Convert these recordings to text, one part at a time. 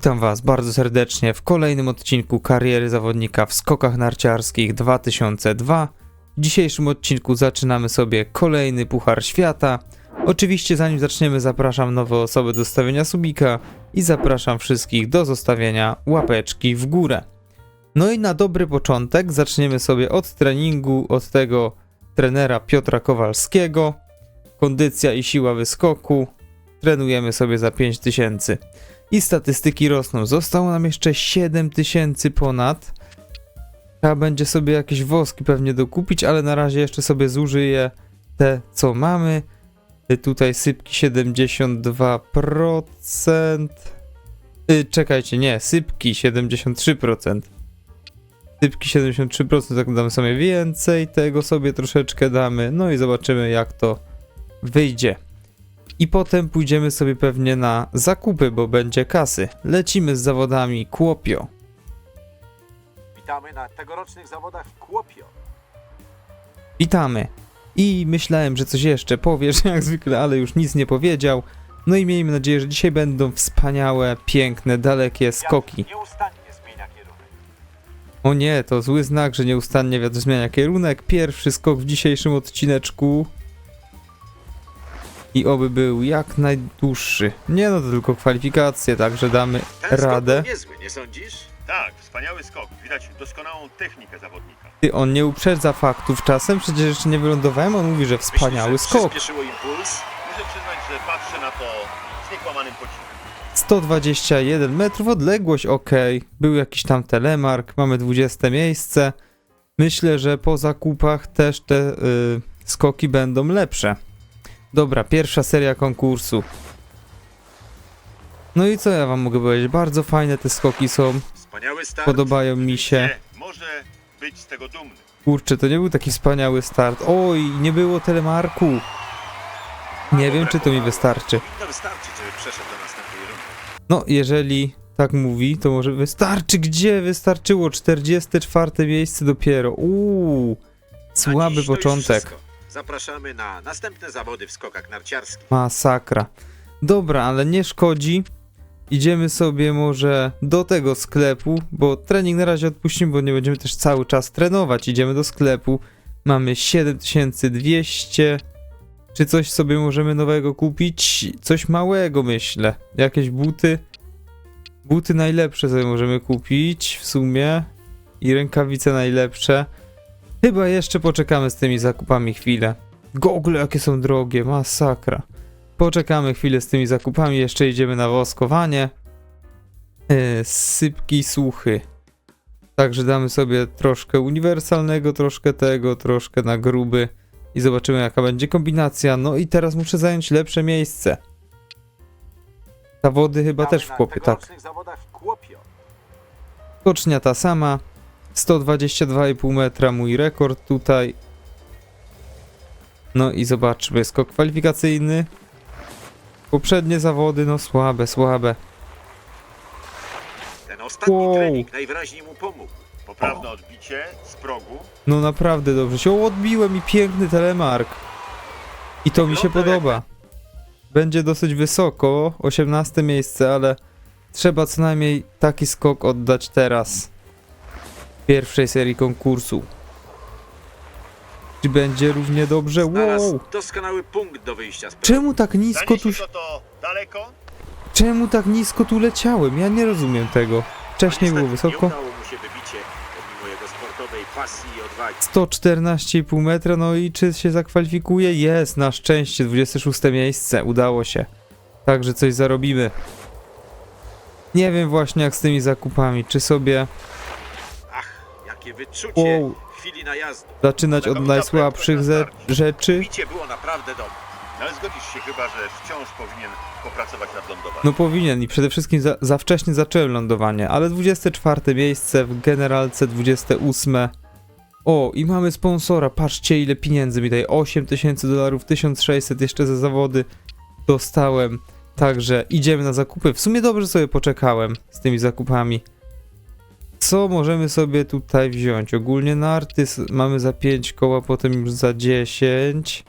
Witam Was bardzo serdecznie w kolejnym odcinku kariery zawodnika w skokach narciarskich 2002. W dzisiejszym odcinku zaczynamy sobie kolejny Puchar Świata. Oczywiście zanim zaczniemy zapraszam nowe osoby do stawienia subika i zapraszam wszystkich do zostawienia łapeczki w górę. No i na dobry początek zaczniemy sobie od treningu, od tego trenera Piotra Kowalskiego. Kondycja i siła wyskoku. Trenujemy sobie za 5000 i statystyki rosną. Zostało nam jeszcze 7000 ponad. Trzeba będzie sobie jakieś woski pewnie dokupić, ale na razie jeszcze sobie zużyję te, co mamy. Tutaj sypki 72%. Y, czekajcie, nie, sypki 73%. Sypki 73%, tak damy sobie więcej, tego sobie troszeczkę damy, no i zobaczymy jak to wyjdzie. I potem pójdziemy sobie pewnie na zakupy, bo będzie kasy. Lecimy z zawodami Kłopio. Witamy na tegorocznych zawodach Kłopio. Witamy. I myślałem, że coś jeszcze powiesz, jak zwykle, ale już nic nie powiedział. No i miejmy nadzieję, że dzisiaj będą wspaniałe, piękne, dalekie skoki. Nieustannie zmienia kierunek. O nie, to zły znak, że nieustannie wiatr zmienia kierunek. Pierwszy skok w dzisiejszym odcineczku. I oby był jak najdłuższy. Nie no, to tylko kwalifikacje, także damy Ten radę. skok był niezły, nie sądzisz? Tak, wspaniały skok. Widać doskonałą technikę zawodnika. Ty, on nie uprzedza faktów czasem, przecież jeszcze nie wylądowałem, on mówi, że wspaniały Myślisz, że skok. Przyspieszyło impuls? Muszę przyznać, że patrzę na to z niekłamanym podziwem. 121 metrów odległość, ok. Był jakiś tam telemark, mamy 20 miejsce. Myślę, że po zakupach też te y, skoki będą lepsze. Dobra, pierwsza seria konkursu. No i co ja wam mogę powiedzieć? Bardzo fajne te skoki są, Wspaniały start. podobają mi się. Może być z tego dumny. Kurczę, to nie był taki wspaniały start. Oj, nie było telemarku. Nie wiem, czy to mi wystarczy. Powinno wystarczyć, żeby przeszedł do następnej rundy. No, jeżeli tak mówi, to może wystarczy. Gdzie wystarczyło? 44 miejsce dopiero. Uuu, słaby to początek. Zapraszamy na następne zawody w skokach narciarskich. Masakra. Dobra, ale nie szkodzi. Idziemy sobie może do tego sklepu, bo trening na razie odpuścimy, bo nie będziemy też cały czas trenować. Idziemy do sklepu. Mamy 7200. Czy coś sobie możemy nowego kupić? Coś małego myślę. Jakieś buty. Buty najlepsze sobie możemy kupić w sumie. I rękawice najlepsze. Chyba jeszcze poczekamy z tymi zakupami chwilę. Gogle jakie są drogie, masakra. Poczekamy chwilę z tymi zakupami, jeszcze idziemy na woskowanie. Yy, sypki suchy. Także damy sobie troszkę uniwersalnego, troszkę tego, troszkę na gruby i zobaczymy jaka będzie kombinacja. No i teraz muszę zająć lepsze miejsce. Zawody chyba też w na chłopie, tak. Skocznia ta sama. 122,5 metra mój rekord tutaj. No i zobaczmy, skok kwalifikacyjny. Poprzednie zawody, no słabe, słabe. Ten ostatni Wow. trening najwyraźniej mu pomógł. Poprawne odbicie z progu. No naprawdę dobrze się o, odbiłem i piękny telemark. I to mi się Wygląda jak- podoba. Będzie dosyć wysoko, 18 miejsce, ale trzeba co najmniej taki skok oddać teraz. Pierwszej serii konkursu. Czy będzie równie dobrze? Znalazł Wow! doskonały punkt do wyjścia z. Czemu tak nisko tu Zaniesie go to daleko? Czemu tak nisko tu leciałem? Ja nie rozumiem tego. Wcześniej było Niestety wysoko. Nie udało mu się wybicie, pomimo jego sportowej pasji i odwagi. 114,5 metra, no i czy się zakwalifikuje? Jest, na szczęście, 26 miejsce, udało się. Także coś zarobimy. Nie wiem właśnie jak z tymi zakupami, czy sobie Ach, jakie wyczucie Wow. chwili najazdu. zaczynać od najsłabszych ze- rzeczy? Bicie było naprawdę dobre. No ale zgodzisz się chyba, że wciąż powinien popracować nad lądowaniem. No powinien i przede wszystkim za, za wcześnie zacząłem lądowanie, ale 24 miejsce w generalce 28. O, i mamy sponsora, patrzcie ile pieniędzy mi daje, 8000 dolarów, 1600 jeszcze za zawody dostałem. Także idziemy na zakupy. W sumie dobrze sobie poczekałem z tymi zakupami. Co możemy sobie tutaj wziąć? Ogólnie narty mamy za 5 koła, potem już za 10.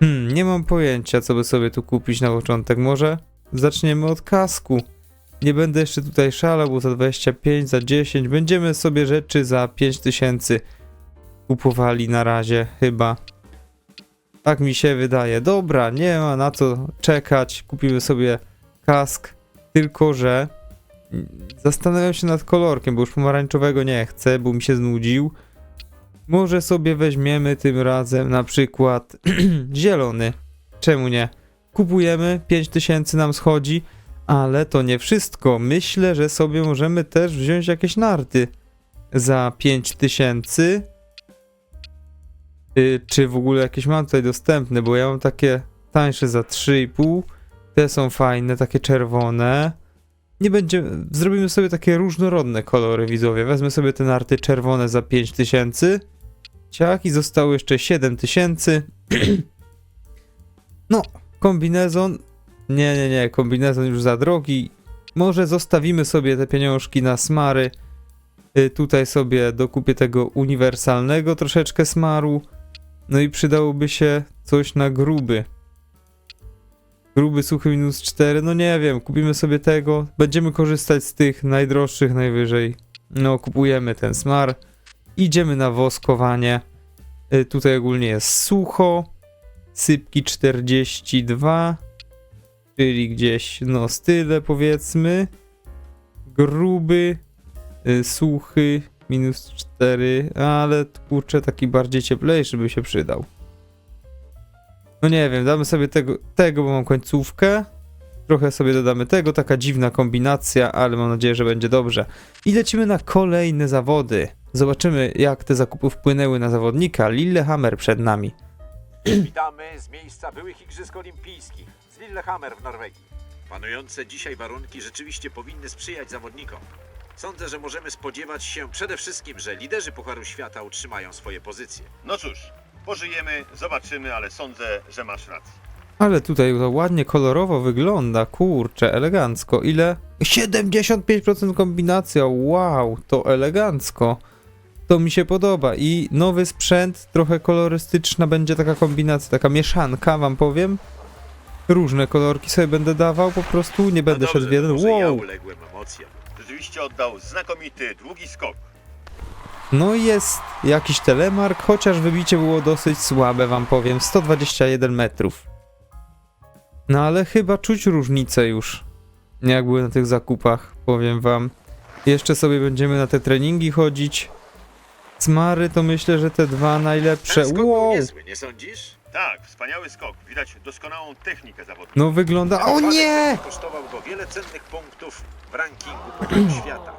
Hmm, nie mam pojęcia, co by sobie tu kupić na początek. Może zaczniemy od kasku. Nie będę jeszcze tutaj szalał, bo za 25, za 10. Będziemy sobie rzeczy za 5000 kupowali na razie, chyba. Tak mi się wydaje. Dobra, nie ma na co czekać. Kupimy sobie kask. Tylko, że zastanawiam się nad kolorkiem, bo już pomarańczowego nie chcę, bo mi się znudził. Może sobie weźmiemy tym razem na przykład zielony. Czemu nie? Kupujemy, 5000 nam schodzi, ale to nie wszystko. Myślę, że sobie możemy też wziąć jakieś narty za 5000. Y, czy w ogóle jakieś mam tutaj dostępne, bo ja mam takie tańsze za 3,5. Te są fajne, takie czerwone. Nie będzie, zrobimy sobie takie różnorodne kolory widzowie. Wezmę sobie te narty czerwone za 5000. Ciach i zostało jeszcze 7000. no, kombinezon. Nie, nie, nie, kombinezon już za drogi. Może zostawimy sobie te pieniążki na smary. Y, tutaj sobie dokupię tego uniwersalnego troszeczkę smaru. No i przydałoby się coś na gruby. Gruby suchy minus 4, no nie wiem, kupimy sobie tego. Będziemy korzystać z tych najdroższych najwyżej. No, kupujemy ten smar. Idziemy na woskowanie. Y, tutaj ogólnie jest sucho. Sypki 42. Czyli gdzieś, no, style powiedzmy. Gruby. Y, suchy minus 4, ale kurczę taki bardziej cieplejszy by się przydał. No nie wiem, damy sobie tego, tego, bo mam końcówkę. Trochę sobie dodamy tego, taka dziwna kombinacja, ale mam nadzieję, że będzie dobrze. I lecimy na kolejne zawody. Zobaczymy, jak te zakupy wpłynęły na zawodnika. Lillehammer przed nami. Witamy z miejsca byłych Igrzysk Olimpijskich, z Lillehammer w Norwegii. Panujące dzisiaj warunki rzeczywiście powinny sprzyjać zawodnikom. Sądzę, że możemy spodziewać się przede wszystkim, że liderzy Pucharu Świata utrzymają swoje pozycje. No cóż, pożyjemy, zobaczymy, ale sądzę, że masz rację. Ale tutaj to ładnie kolorowo wygląda, kurczę, elegancko. Ile? 75% kombinacja, wow, to elegancko. To mi się podoba i nowy sprzęt, trochę kolorystyczna będzie taka kombinacja, taka mieszanka, wam powiem. Różne kolorki sobie będę dawał, po prostu nie będę no szedł w jeden. może ja Wow! uległem emocjom. Rzeczywiście oddał znakomity, długi skok. No jest jakiś telemark, chociaż wybicie było dosyć słabe, wam powiem. 121 metrów. No ale chyba czuć różnicę już. Jak były na tych zakupach, powiem wam. Jeszcze sobie będziemy na te treningi chodzić. Smary to myślę, że te dwa najlepsze. Ten skok był Wow! niezły, nie sądzisz? Tak, wspaniały skok. Widać doskonałą technikę zawodnika. No wygląda. O Wypadek nie! Kosztował go wiele cennych punktów w rankingu Świata.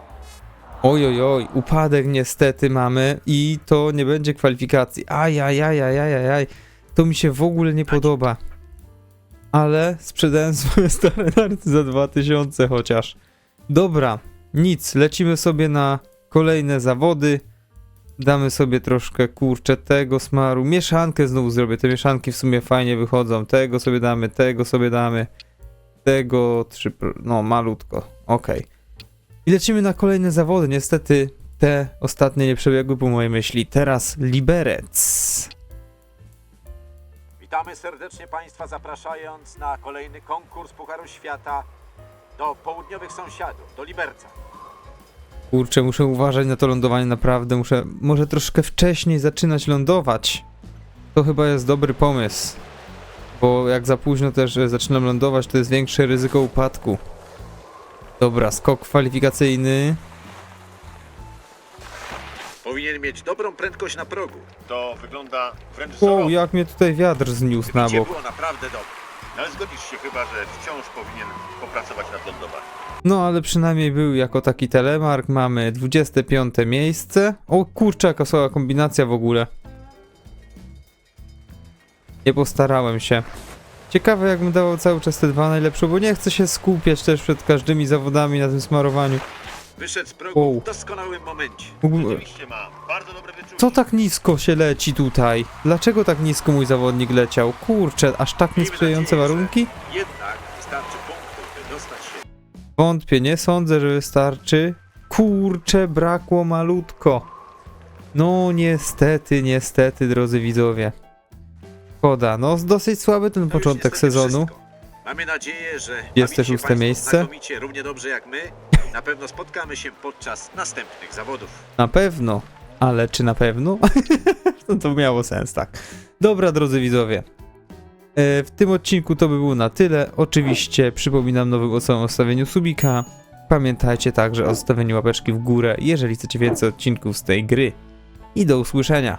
Oj, oj, upadek niestety mamy i to nie będzie kwalifikacji. Ajajajajajajaj, to mi się w ogóle nie podoba. Ale sprzedałem swoje stare narty za 2000 chociaż. Dobra, nic, lecimy sobie na kolejne zawody. Damy sobie troszkę kurczę tego smaru. Mieszankę znowu zrobię. Te mieszanki w sumie fajnie wychodzą. Tego sobie damy, tego sobie damy. Tego trzy. No, malutko. Okej. I lecimy na kolejne zawody. Niestety te ostatnie nie przebiegły po mojej myśli. Teraz Liberec. Witamy serdecznie Państwa, zapraszając na kolejny konkurs Pucharu Świata do południowych sąsiadów, do Liberca. Kurczę, muszę uważać na to lądowanie naprawdę. Muszę może troszkę wcześniej zaczynać lądować. To chyba jest dobry pomysł. Bo jak za późno też e, zaczynam lądować, to jest większe ryzyko upadku. Dobra, skok kwalifikacyjny. Powinien mieć dobrą prędkość na progu. To wygląda wręcz Wow, wzorowo. jak mnie tutaj wiatr zniósł na Bicie bok. było naprawdę dobre. No ale zgodzisz się chyba, że wciąż powinien popracować nad lądowaniem. No, ale przynajmniej był jako taki telemark. Mamy 25 miejsce. O kurczę, jaka słaba kombinacja w ogóle. Nie postarałem się. Ciekawe, jakbym dawał cały czas te dwa najlepsze, bo nie chcę się skupiać też przed każdymi zawodami na tym smarowaniu. Wyszedł z progu Wow. w doskonałym momencie. Mógłbym... Rzeczywiście ma bardzo dobre wyczucie. Co tak nisko się leci tutaj? Dlaczego tak nisko mój zawodnik leciał? Kurczę, aż tak niesprzyjające warunki? Jednak wystarczy punktów, by dostać się. Wątpię, nie sądzę, że wystarczy. Kurczę, brakło malutko. No niestety, niestety, drodzy widzowie. Szkoda, no dosyć słaby ten To już początek sezonu. wszystko. Mamy nadzieję, że Jest bawicie też szóste Państwo miejsce. znakomicie, równie dobrze jak my. Na pewno spotkamy się podczas następnych zawodów. Na pewno, ale czy na pewno? no to miało sens, tak. Dobra, drodzy widzowie. E, w tym odcinku to by było na tyle. Oczywiście przypominam nowym osobom o stawieniu subika. Pamiętajcie także o zostawieniu łapeczki w górę, jeżeli chcecie więcej odcinków z tej gry. I do usłyszenia.